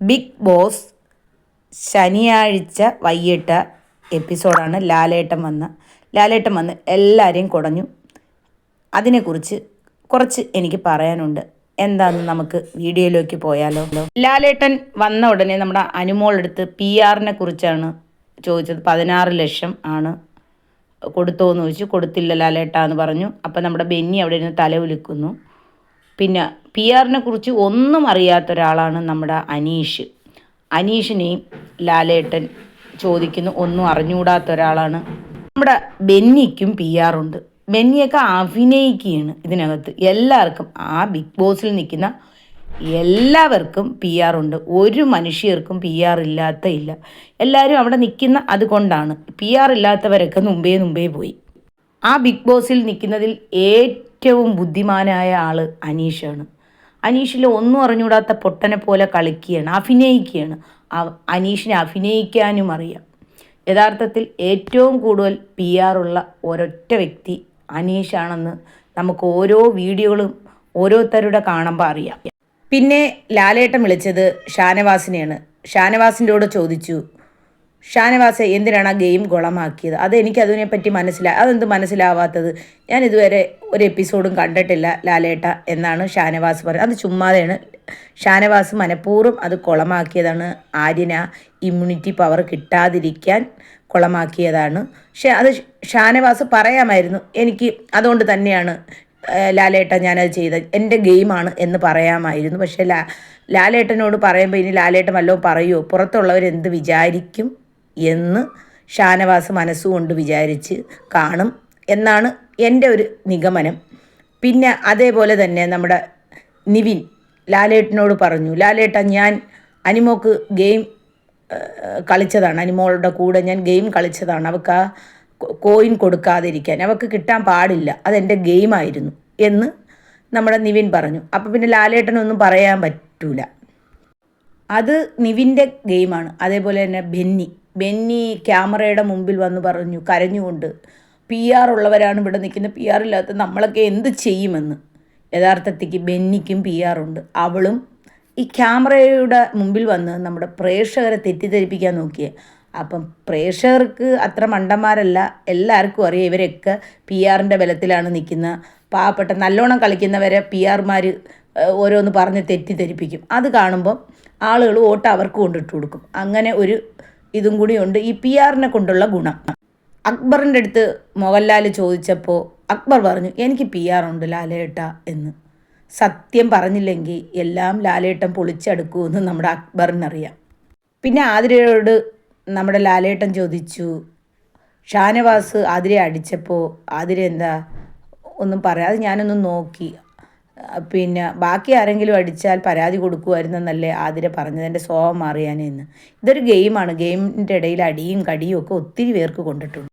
Big boss ശനിയാഴ്ച വൈകിട്ട് എപ്പിസോഡാണ് ലാലേട്ടൻ വന്ന. ലാലേട്ടൻ വന്ന് എല്ലാവരെയും കുടഞ്ഞു. അതിനെക്കുറിച്ച് കുറച്ച് എനിക്ക് പറയാനുണ്ട്. എന്താണെന്ന് നമുക്ക് വീഡിയോയിലേക്ക് പോയാലോ? ലാലേട്ടൻ വന്ന ഉടനെ നമ്മുടെ അനുമോളെടുത്ത് പി ആറിനെ കുറിച്ചാണ് ചോദിച്ചത്. പതിനാറ് ലക്ഷം ആണ് കൊടുത്തോന്ന് ചോദിച്ചു. കൊടുത്തില്ല ലാലേട്ട എന്ന് പറഞ്ഞു. അപ്പം നമ്മുടെ ബെന്നി അവിടെ ഇരുന്ന് തല ഉലിക്കുന്നു പിന്നെ പി ആറിനെ കുറിച്ച് ഒന്നും അറിയാത്ത ഒരാളാണ് നമ്മുടെ അനീഷ്. അനീഷിനെയും ലാലേട്ടൻ ചോദിക്കുന്നു ഒന്നും അറിഞ്ഞുകൂടാത്ത ഒരാളാണ്. നമ്മുടെ ബെന്നിക്കും പി ആറുണ്ട് ബെന്നിയൊക്കെ അഭിനയിക്കുകയാണ് ഇതിനകത്ത്. എല്ലാവർക്കും ആ ബിഗ് ബോസിൽ നിൽക്കുന്ന എല്ലാവർക്കും പി ആർ ഉണ്ട്. ഒരു മനുഷ്യർക്കും പി ആർ ഇല്ലാത്ത ഇല്ല. എല്ലാവരും അവിടെ നിൽക്കുന്ന അതുകൊണ്ടാണ്. പി ആർ ഇല്ലാത്തവരൊക്കെ മുമ്പേ മുമ്പേ പോയി. ആ ബിഗ് ബോസിൽ നിൽക്കുന്നതിൽ ഏറ്റവും ബുദ്ധിമാനായ ആൾ അനീഷാണ്. അനീഷിൽ ഒന്നും അറിഞ്ഞുകൂടാത്ത പൊട്ടനെ പോലെ കളിക്കുകയാണ് അഭിനയിക്കുകയാണ്. അനീഷിനെ അഭിനയിക്കാനും അറിയാം. യഥാർത്ഥത്തിൽ ഏറ്റവും കൂടുതൽ പി ആറുള്ള ഒരൊറ്റ വ്യക്തി അനീഷാണെന്ന് നമുക്ക് ഓരോ വീഡിയോകളും ഓരോരുത്തരുടെ കാണുമ്പോൾ അറിയാം. പിന്നെ ലാലേട്ടൻ വിളിച്ചത് ഷാനവാസിനെയാണ്. ഷാനവാസിന്റെ ചോദിച്ചു ഷാനവാസ് എന്തിനാണ് ആ ഗെയിം കുളമാക്കിയത് അത് എനിക്ക് അതിനെപ്പറ്റി മനസ്സിലാ അതെന്ത് മനസ്സിലാവാത്തത്? ഞാൻ ഇതുവരെ ഒരു എപ്പിസോഡും കണ്ടിട്ടില്ല ലാലേട്ട എന്നാണ് ഷാനവാസ് പറയുന്നത്. അത് ചുമ്മാതെയാണ്. ഷാനവാസ് മനഃപൂർവം അത് കുളമാക്കിയതാണ് ആര്യന ഇമ്മ്യൂണിറ്റി പവർ കിട്ടാതിരിക്കാൻ കുളമാക്കിയതാണ് പക്ഷേ അത് ഷാനവാസ് പറയാമായിരുന്നു. എനിക്ക് അതുകൊണ്ട് തന്നെയാണ് ലാലേട്ട ഞാനത് ചെയ്ത എന്റെ ഗെയിമാണ് എന്ന് പറയാമായിരുന്നു. പക്ഷേ ലാ ലാലേട്ടനോട് പറയുമ്പോൾ ഇനി ലാലേട്ടൻ വല്ലതും പറയുമോ പുറത്തുള്ളവരെന്ത് വിചാരിക്കും? എന്ന് ഷാനവാസ് മനസ്സുകൊണ്ട് വിചാരിച്ച് കാണും എന്നാണ് എന്റെ ഒരു നിഗമനം. പിന്നെ അതേപോലെ തന്നെ നമ്മുടെ നിവിൻ ലാലേട്ടനോട് പറഞ്ഞു ലാലേട്ട ഞാൻ അനിമോക്ക് ഗെയിം കളിച്ചതാണ്. അനിമോളുടെ കൂടെ ഞാൻ ഗെയിം കളിച്ചതാണ്. അവൾക്ക് ആ കോയിൻ കൊടുക്കാതിരിക്കാൻ അവൾക്ക് കിട്ടാൻ പാടില്ല. അതെന്റെ ഗെയിമായിരുന്നു. എന്ന് നമ്മുടെ നിവിൻ പറഞ്ഞു. അപ്പോൾ പിന്നെ ലാലേട്ടനൊന്നും പറയാൻ പറ്റൂല. അത് നിവിന്റെ ഗെയിമാണ്. അതേപോലെ തന്നെ ബെന്നി. ബെന്നി ക്യാമറയുടെ മുമ്പിൽ വന്ന് പറഞ്ഞു കരഞ്ഞുകൊണ്ട് പി ആർ ഉള്ളവരാണ് ഇവിടെ നിൽക്കുന്നത്. പി ആർ ഇല്ലാത്ത നമ്മളൊക്കെ എന്ത് ചെയ്യുമെന്ന്? യഥാർത്ഥത്തിക്ക് ബെന്നിക്കും പി ആർ ഉണ്ട്. അവളും ഈ ക്യാമറയുടെ മുമ്പിൽ വന്ന് നമ്മുടെ പ്രേക്ഷകരെ തെറ്റിദ്ധരിപ്പിക്കാൻ നോക്കിയേ. അപ്പം പ്രേക്ഷകർക്ക് അത്ര മണ്ടന്മാരല്ല എല്ലാവർക്കും അറിയാം ഇവരൊക്കെ പി ആറിന്റെ ബലത്തിലാണ് നിൽക്കുന്ന പാവപ്പെട്ട നല്ലോണം കളിക്കുന്നവരെ പി ആർമാർ ഓരോന്ന് പറഞ്ഞ് തെറ്റിദ്ധരിപ്പിക്കും. അത് കാണുമ്പം ആളുകൾ വോട്ട് അവർക്ക് കൊണ്ടിട്ട് കൊടുക്കും. അങ്ങനെ ഒരു ഇതും കൂടിയുണ്ട് ഈ പി ആറിനെ കൊണ്ടുള്ള ഗുണം. അക്ബറിന്റെ അടുത്ത് മോഹൻലാൽ ചോദിച്ചപ്പോൾ അക്ബർ പറഞ്ഞു എനിക്ക് പി ഉണ്ട് ലാലേട്ട എന്ന്. സത്യം പറഞ്ഞില്ലെങ്കിൽ എല്ലാം ലാലേട്ടൻ പൊളിച്ചെടുക്കുമെന്ന് നമ്മുടെ അക്ബറിനറിയാം. പിന്നെ ആതിരയോട് നമ്മുടെ ലാലേട്ടൻ ചോദിച്ചു ഷാനവാസ് ആതിരെ അടിച്ചപ്പോൾ ആതിര എന്താ? ഒന്നും പറയാതെ ഞാനൊന്ന് നോക്കി. പിന്നെ ബാക്കി ആരെങ്കിലും അടിച്ചാൽ പരാതി കൊടുക്കുമായിരുന്നെന്നല്ലേ ആതിര പറഞ്ഞത് എന്റെ സ്വഭാവം മാറിയാനെന്ന്. ഇതൊരു ഗെയിമാണ്. ഗെയിമിന്റെ ഇടയിൽ അടിയും കടിയും ഒക്കെ ഒത്തിരി പേർക്ക് കൊണ്ടിട്ടുണ്ട്.